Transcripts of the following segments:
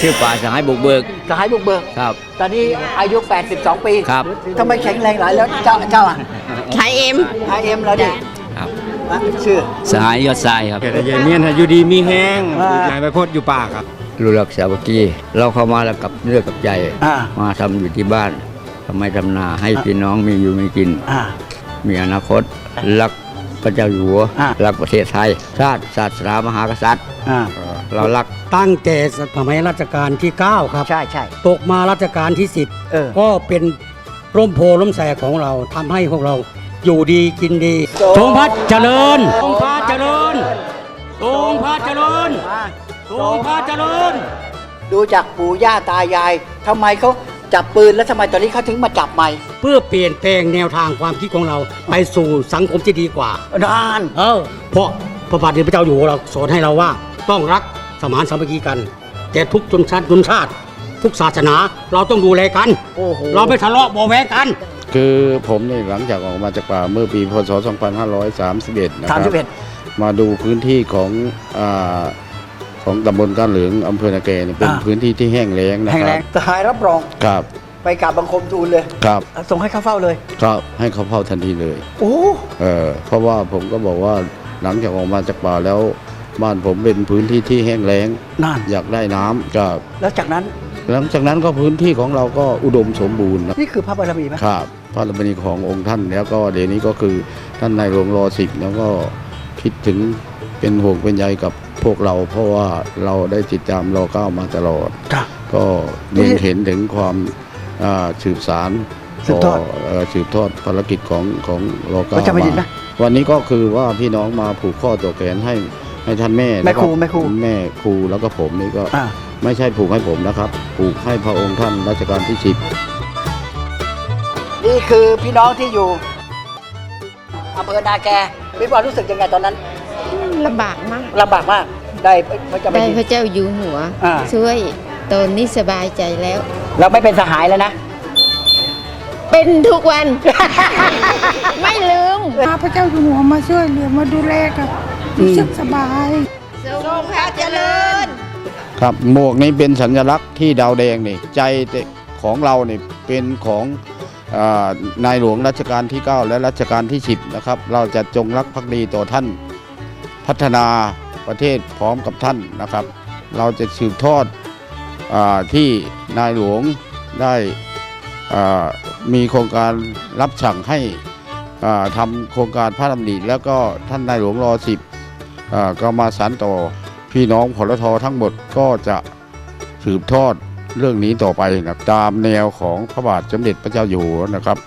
ชื่อป่าสหายบุกเบิกสหายบุกเบิก ครับ ตอนนี้อายุ 82 ปีครับ ทำไมแข็งแรงหลายแล้วเจ้าเจ้าอะไทยเอ็มไอเอ็มแล้วดิครับอะชื่อสหายยอดทรายครับเกิดอะไรเมียนให้อยู่ดีมีแห้งอ่ายายไปพดอยู่ป่าครับรู้รักสามัคคีเราเข้ามาแล้วกับเลือกกับใจอ่ามาทำอยู่ที่บ้านทำไมทำนาให้พี่น้องมีอยู่มีกินอ่ามีอนาคต รักพระเจ้าอยู่หัวอะรักประเทศไทย ชาติศาสนามหากษัตริย์อ่า เออเรารักตั้งแต่สมัยรัชกาลที่ 9 ครับ ใช่ใช่ ตกมารัชกาลที่ เออ 10 ก็เป็นร่มโพร่มแสของเราทำให้พวกเราอยู่ดีกินดีทรงทรงพระเจริญทรงพระเจริญทรงพระเจริญมาทรงพระเจริญ ดูจากปู่ย่าตายายทำไมเขาจับปืนแล้วทำไมตอนนี้เขาถึงมาจับใหม่เพื่อเปลี่ยนแปลงแนวทางความคิดของเราไปสู่สังคมที่ดีกว่า นาน เออเพราะพระบาทสมเด็จพระเจ้าอยู่หัวเราสอนให้เราว่า ต้องรัก สมานสามัคคีกัน แต่ทุกชนชาติชนชาติ ทุกศาสนาเราต้องดูแลกัน โอ้โหเราไม่ทะเลาะเบาะแว้งกัน คือผมเนี่ยหลังจากออกมาจากป่าเมื่อปีพศ 2531 นะคสามรัสิบเอ็ด มาดูพื้นที่ของอาของตำบลก้านเหลืองอำเภอนาแกเนี่ยเป็นอ่า พื้นที่ที่แห้งแล้งนะแห่งคแรรังบทหารรับรองครับ ไปกราบบังคมทูลเลย ครับส่งให้เข้าเฝ้าเลย ก็ให้เขาเผาทันทีเลย โอ้ เออเพราะว่าผมก็บอกว่าหลังจากออกมาจากป่าแล้ว บ้านผมเป็นพื้นที่ที่แห้งแล้งนั่นอยากได้น้ำก็แล้วจากนั้น หลังจากนั้นก็พื้นที่ของเราก็อุดมสมบูรณ์นะนี่คือพระบารมีไหมครับ พระบารมีขององค์ท่านแล้วก็เดี๋ยวนี้ก็คือท่านในหลวงรอสิบแล้วก็คิดถึงเป็นห่วงเป็นใยกับพวกเรา เพราะว่าเราได้ติดตามรอเก้ามาตลอดจ้ะก็เล็งเห็นถึงความอ่าสืบสารสืบทอดเอ่อสืบทอดภารกิจของของรอเก้าพระเจ้าแผ่นดินนะ วันนี้ก็คือว่าพี่น้องมาผูกข้อต่อแขนให้ ให้ท่านแม่แม่ครูล้วก็แม่ครูแม่ครูแล้วก็ผมนี่ก็อ่า ไม่ใช่ผูกให้ผมนะครับ ผูกให้พระองค์ท่านรัชกาลที่สิบ นี่คือพี่น้องที่อยู่อำเภอนาแกมีความรู้สึกยังไงตอนนั้นลำบากมาก ลำบากมากได้พระเจ้าแผ่ได้นดินพระเจ้าอยู่หัว อ่า ช่วยตอนนี้สบายใจแล้ว เราไม่เป็นสหายแล้วนะ เป็นทุกวัน ไม่ลืม พาพระเจ้าอยู่หัวมาช่วยเหลือมาดูแลกับ รู้สึกสบายทรงพระเจริญ ครับหมวกนี้เป็นสัญลักษณ์ที่ดาวแดงนี่ใจของเราเนี่ยเป็นของนายหลวงรัชกาลที่ 9 และรัชกาลที่ 10 นะครับ เราจะจงรักภักดีต่อท่านพัฒนาประเทศพร้อมกับท่านนะครับ เราจะสืบทอดอที่นายหลวงได้มีโครงการรับสั่งให้ทำโครงการพระดำริแล้วก็ท่านนายหลวงรอสิบ ก็มาสานต่อพี่น้องพลททั้งหมดก็จะสืบทอดเรื่องนี้ต่อไปนะตามแนวของพระบาทสมเด็จพระเจ้าอยู่หัวนะครับ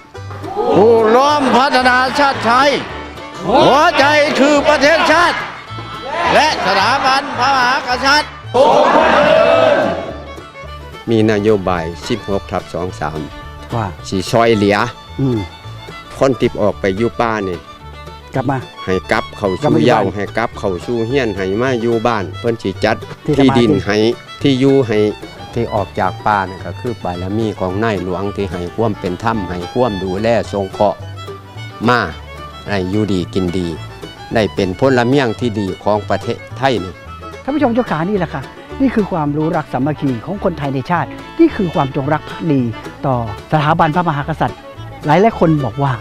ผู้ร่วมพัฒนาชาติไทย หัวใจคือประเทศชาติ และสถาบันพระมหากษัตริย์มีนโยบาย 16ทับ23ว่าสีซอยเหลียอืมคนติบออกไปอยู่ป่านี่ กลับมา ให้กลับเข้ากลับสู่มาอยู่เยาบ้านให้กลับเข้าสู่เฮียนให้มาอยู่บ้าน เพิ่นสิจัดที่ที่สมาธิดินให้ที่อยู่ให้ที่ออกจากป่านี่ก็คือบารมีของนายหลวงที่ให้ความเป็นธรรมให้ความดูแลทรงเคราะห์มาให้อยู่ดีกินดี ได้เป็นพลเมืองที่ดีของประเทศไทยนี่ท่านผู้ชมเจ้าขานี่แหละค่ะ นี่คือความรู้รักสามัคคีของคนไทยในชาติ นี่คือความจงรักภักดี ต่อสถาบันพระมหากษัตริย์ หลายหลายๆคนบอกว่า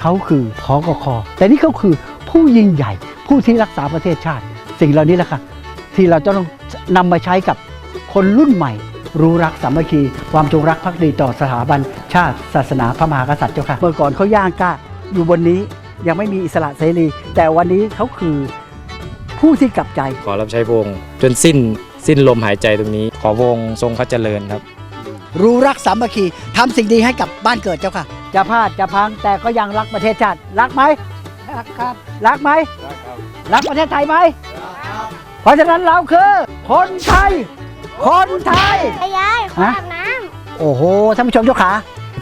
เขาคือพอกคแต่นี่เขาคือผู้ยิ่งใหญ่ผู้ที่รักษาประเทศชาติ สิ่งเหล่านี้แหละค่ะที่เราจะต้องนำมาใช้กับคนรุ่นใหม่ รู้รักสามัคคี ความจงรักภักดีต่อสถาบันชาติ ศาสนาพระมหากษัตริย์เจ้าค่ะเมื่อก่อนเขาย่างกล้าอยู่บนนี้ยังไม่มีอิสระเสรี แต่วันนี้เขาคือผู้ที่กลับใจขอรับใช้พระองค์จนสิ้นสิ้นลมหายใจตรงนี้ ขอพระองค์ทรงพระเจริญครับ รู้รักสามัคคีทำสิ่งดีให้กับบ้านเกิดเจ้าค่ะ จะพลาดจะพังแต่ก็ยังรักประเทศชาติรักไหมรักครับรักไหมรักประเทศไทยไหมเพราะฉะนั้นเราคือ คนไทย คนไทยยายฮะน้โอ้โหท่านผู้ชมเจ้าขา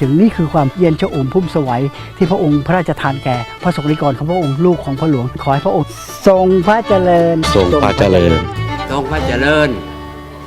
ถึงนี่คือความเย็นชอุ่มพุ่มสวัยที่พระองค์พระราชทานแก่พระสงฆ์นิกรของพระองค์ลูกของพระหลวงขอให้พระองค์ทรงพระเจริญ ทรงพระเจริญทรงพระเจริญ